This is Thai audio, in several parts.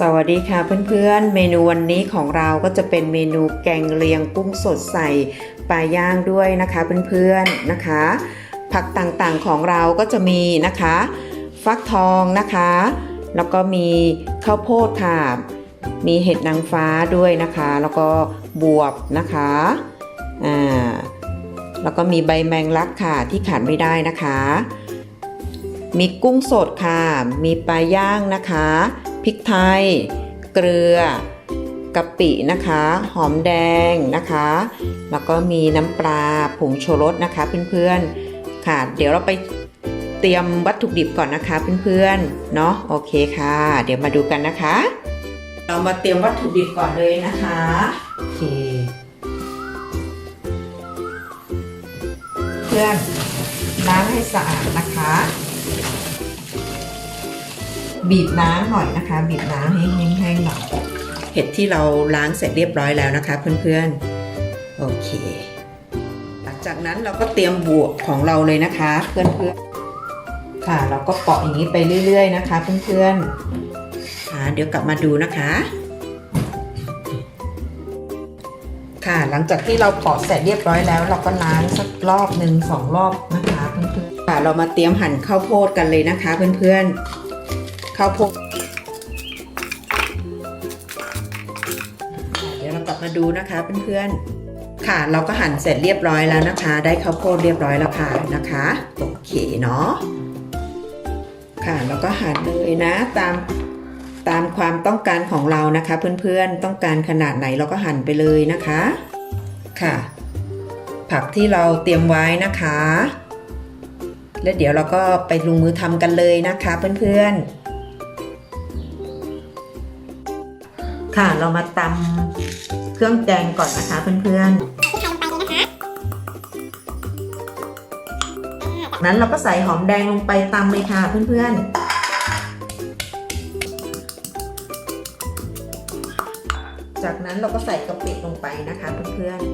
สวัสดีค่ะเพื่อนๆ เมนูวันนี้ของเราก็จะเป็นเมนูแกงเลียงกุ้งสดใส่ปลาย่างด้วยนะคะเพื่อนๆนะคะ ผักต่างๆของเราก็จะมีนะคะ ฟักทองนะคะ แล้วก็มีข้าวโพดค่ะ มีเห็ดนางฟ้าด้วยนะคะ แล้วก็บวบนะคะอ่าแล้วก็มีใบแมงลักค่ะที่ขาดไม่ได้นะคะ มีกุ้งสดค่ะ มีปลาย่างนะคะ พริกไทย เกลือกะปินะคะ หอมแดงนะคะ แล้วก็มีน้ำปลาผงชูรสนะคะเพื่อนๆ ค่ะ เดี๋ยวเราไปเตรียมวัตถุดิบก่อนนะคะเพื่อนๆ เนาะโอเคค่ะ เดี๋ยวมาดูกันนะคะ เรามาเตรียมวัตถุดิบก่อนเลยนะคะโอเคเพื่อนล้างให้สะอาดนะคะ บีบน้ำหน่อยนะคะ บีบน้ำให้แห้งๆหน่อยเห็ดที่เราล้างเสร็จเรียบร้อยแล้วนะคะ เพื่อนๆ โอเค หลังจากนั้นเราก็เตรียมบวกของเราเลยนะคะ เพื่อนๆ ค่ะ เราก็เปาะอย่างนี้ไปเรื่อย ๆ นะคะ เพื่อนๆ ค่ะ เดี๋ยวกลับมาดูนะคะ ค่ะ หลังจากที่เราเปาะเสร็จเรียบร้อยแล้ว เราก็ล้างสักรอบหนึ่งสองรอบนะคะ เพื่อนๆ ค่ะ เรามาเตรียมหั่นข้าวโพดกันเลยนะคะ เพื่อนๆ ข้าวโพดเดี๋ยวเรากลับมาดูนะคะเพื่อนๆ ค่ะ เราก็หั่นเสร็จเรียบร้อยแล้วนะคะ ได้ข้าวโพดเรียบร้อยแล้วค่ะนะคะโอเคเนาะค่ะเราก็หั่นเลยนะตามตามความต้องการของเรานะคะ เพื่อนๆต้องการขนาดไหนเราก็หั่นไปเลยนะคะค่ะ ผักที่เราเตรียมไว้นะคะ และเดี๋ยวเราก็ไปลงมือทำกันเลยนะคะเพื่อนๆ ค่ะ เรามาตำเครื่องแกงก่อนนะคะเพื่อนๆนั้นเราก็ใส่หอมแดงลงไปตำเลยค่ะเพื่อนๆจากนั้นเราก็ใส่กะปิลงไปนะคะเพื่อนๆ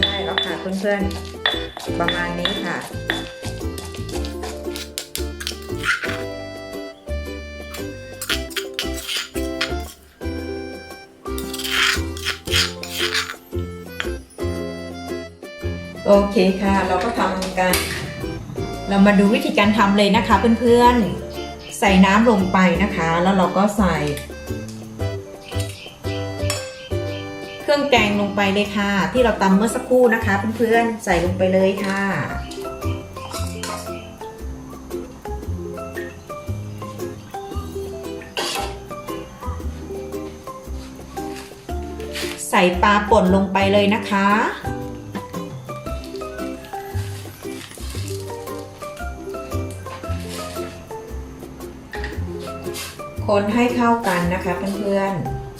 ได้แล้วค่ะเพื่อนๆ ประมาณนี้ค่ะ โอเคค่ะ เราก็ทำกัน เรามาดูวิธีการทำเลยนะคะเพื่อนๆ ใส่น้ำลงไปนะคะ แล้วเราก็ใส่ เครื่องแกงลงไปเลยค่ะ ที่เราตำเมื่อสักครู่นะคะเพื่อนๆ ใส่ลงไปเลยค่ะใส่ปลาป่นลงไปเลยนะคะ คนให้เข้ากันนะคะเพื่อน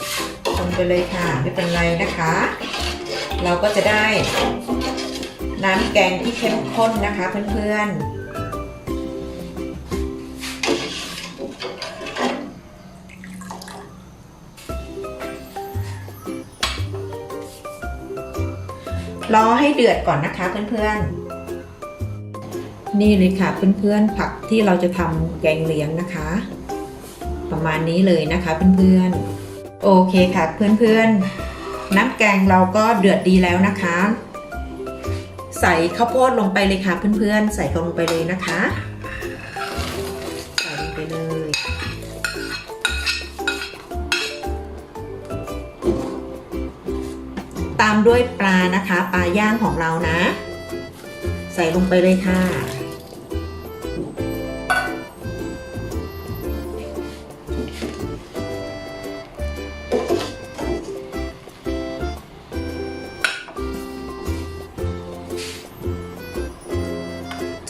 ๆคนไปเลยค่ะไม่เป็นไรนะคะ เราก็จะได้น้ำแกงที่เข้มข้นนะคะเพื่อนๆรอให้เดือดก่อนนะคะเพื่อนๆ นี่เลยค่ะเพื่อนๆผักที่เราจะทำแกงเลี้ยงนะคะ ประมาณนี้เลยนะคะเพื่อนๆ โอเคค่ะเพื่อนๆ น้ำแกงเราก็เดือดดีแล้วนะคะ ใส่ข้าวโพดลงไปเลยค่ะเพื่อนๆ ใส่ลงไปเลยนะคะใส่ลงไปเลยตามด้วยปลานะคะ ปลาย่างของเรานะ ใส่ลงไปเลยค่ะ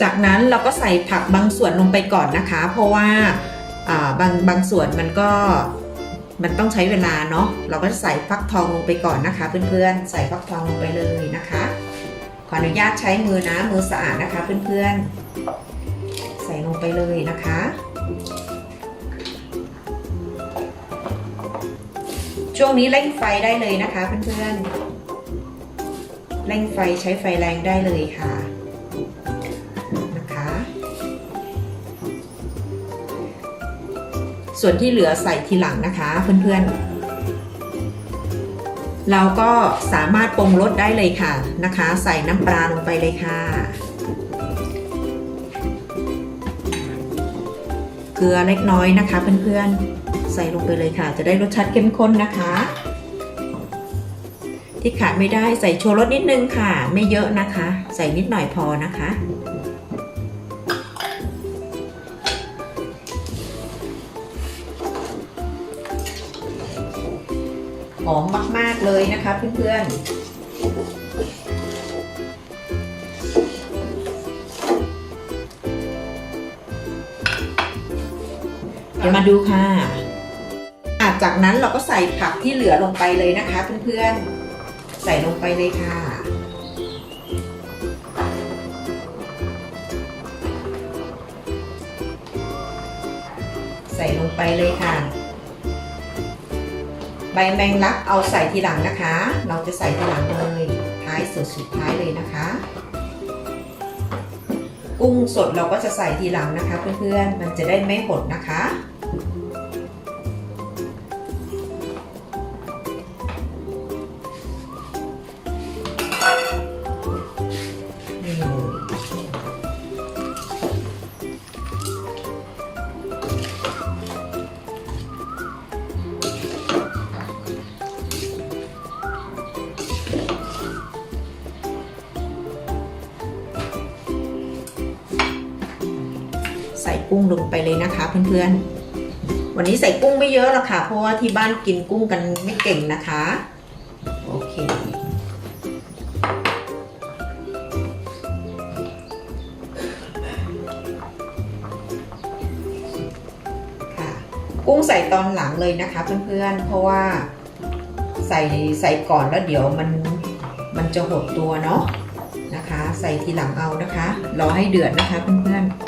จากนั้นเราก็ใส่ผักบางส่วนลงไปก่อนนะคะ เพราะว่าบางบางส่วนมันก็มันต้องใช้เวลาเนาะเราก็ใส่ฟักทองลงไปก่อนนะคะ เพื่อนๆ ใส่ฟักทองลงไปเลยนะคะ ขออนุญาตใช้มือนะมือสะอาดนะคะเพื่อนๆ ใส่ลงไปเลยนะคะ ช่วงนี้เร่งไฟได้เลยนะคะเพื่อนๆเร่งไฟใช้ไฟแรงได้เลยค่ะ ส่วนที่เหลือใส่ทีหลังนะคะเพื่อนๆ เราก็สามารถปรุงรสได้เลยค่ะนะคะ ใส่น้ำปลาลงไปเลยค่ะ เกลือเล็กน้อยนะคะเพื่อนๆ ใส่ลงไปเลยค่ะ จะได้รสชาติเข้มข้นนะคะ ที่ขาดไม่ได้ใส่โชว์รสนิดนึงค่ะ ไม่เยอะนะคะ ใส่นิดหน่อยพอนะคะ หอมมาก ๆ เลยนะคะเพื่อนๆ เดี๋ยวมาดูค่ะ จากนั้นเราก็ใส่ผักที่เหลือลงไปเลยนะคะเพื่อนๆ ใส่ลงไปเลยค่ะใส่ลงไปเลยค่ะ บแมงลักเอาใส่ทีหลังนะคะ เราจะใส่ทีหลังเลย ท้ายสุดสุดท้ายเลยนะคะ กุ้งสดเราก็จะใส่ทีหลังนะคะ เพื่อนๆ มันจะได้ไม่หดนะคะ ใส่กุ้งลงไปเลยนะคะเพื่อนๆ วันนี้ใส่กุ้งไม่เยอะหรอกค่ะ เพราะว่าที่บ้านกินกุ้งกันไม่เก่งนะคะ โอเค ค่ะ กุ้งใส่ตอนหลังเลยนะคะเพื่อนๆ เพราะว่าใส่ใส่ก่อนแล้วเดี๋ยวมันมันจะหดตัวเนาะนะคะ ใส่ทีหลังเอานะคะ รอให้เดือดนะคะเพื่อนๆ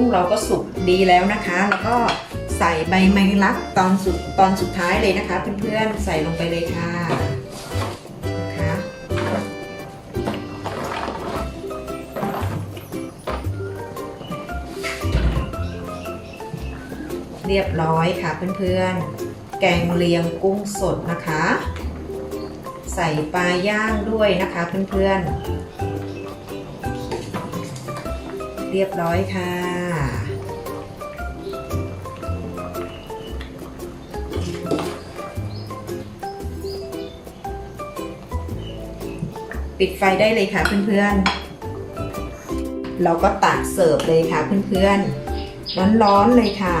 งเราก็สุกดีแล้วนะคะ แล้วก็ใส่ใบแมลักตอนสุดตอนสุดท้ายเลยนะคะ เพื่อนๆใส่ลงไปเลยค่ะนะคะเรียบร้อยค่ะเพื่อนๆ แกงเลียงกุ้งสดนะคะ ใส่ปลาย่างด้วยนะคะเพื่อนๆ เรียบร้อยค่ะ ปิดไฟได้เลยค่ะเพื่อนๆ เราก็ตักเสิร์ฟเลยค่ะเพื่อนๆ ร้อนๆเลยค่ะ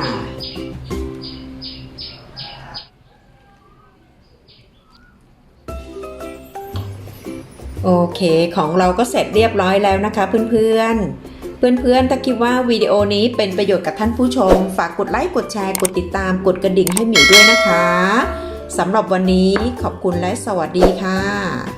โอเค ของเราก็เสร็จเรียบร้อยแล้วนะคะเพื่อนๆ เพื่อนๆ ถ้าคิดว่าวิดีโอนี้เป็นประโยชน์กับท่านผู้ชม ฝากกดไลค์ กดแชร์ กดติดตาม กดกระดิ่งให้หมิวด้วยนะคะ สำหรับวันนี้ขอบคุณและสวัสดีค่ะ